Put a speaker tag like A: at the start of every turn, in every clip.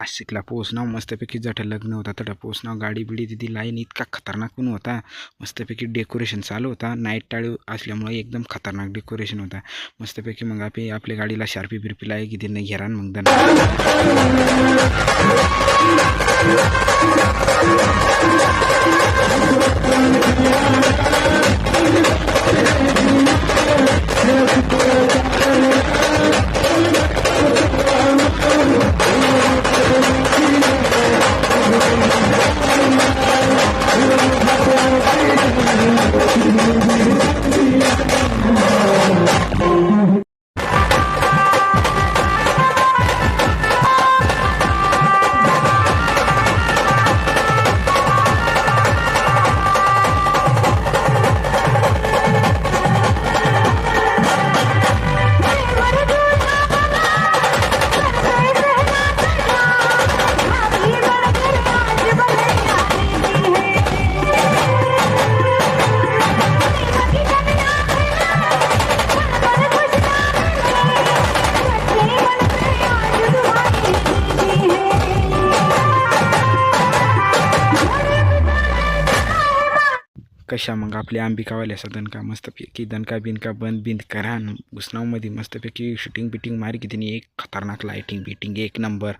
A: नाशिकला पोहोचणं मस्तपैकी जठं लग्न होता तठं पोहोचणं गाडी बिडी तिथे लाईन इतका खतरनाक पण होता. मस्तपैकी डेकोरेशन चालू होता. नाईट टाळू असल्यामुळे एकदम खतरनाक डेकोरेशन होता. मस्तपैकी मग आपली आपल्या गाडीला शार्पी बिरपी लाय की तिने घेरान मग दन कशा मग आपल्या आंबिकावाल्या असा दणका मस्तपैकी दणका बिनका बंद बिंद करा न मस्तपैकी शूटिंग बिटिंग मारी की त्यांनी एक खतरनाक लाईटिंग बिटिंग एक नंबर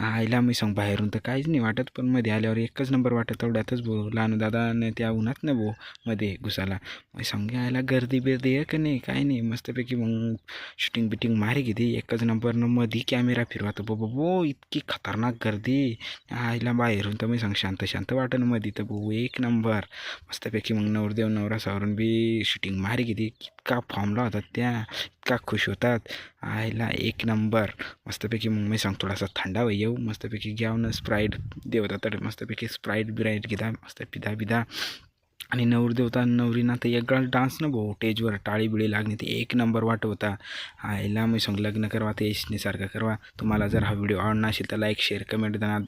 A: आईला मी सांग बाहेरून तर काहीच नाही वाटत पण मध्ये आल्यावर एकच नंबर वाटत तेवढ्यातच भाऊ लहान दादा न त्या उन्हात ना भाऊ मध्ये घुसाला मग सांगे आयला गर्दी बिर्दी आहे का नाही? काय नाही मस्तपैकी मग शूटिंग बिटिंग मारी किती एकच नंबरनं मध्ये कॅमेरा फिरवा तर बाबा बो इतकी खतरनाक गर्दी. आईला बाहेरून तर मी सांग शांत शांत वाटनमध्ये तर भाऊ एक नंबर मस्तपैकी की मग नवरदेव नवरा सावरून बी शूटिंग मारी किती इतका फॉर्मला होतात त्या. इतका खुश होतात. आईला एक नंबर मस्तपैकी मग मी सांग थोडासा थंडा येऊ. मस्तपैकी घ्याव ना स्प्राईट देवता तर मस्तपैकी स्प्राईट बिराईट घेता. मस्त पिदा पिधा आणि नवरदेवता नवरीना तर वेगळा डान्स ना भाऊ. स्टेजवर टाळी बिळी लागणे ते एक नंबर वाट होता. आईला मी सांग लग्न करवा ते सारखं करवा. तुम्हाला जर हा व्हिडिओ आवडला असेल तर लाईक शेअर कमेंट देणार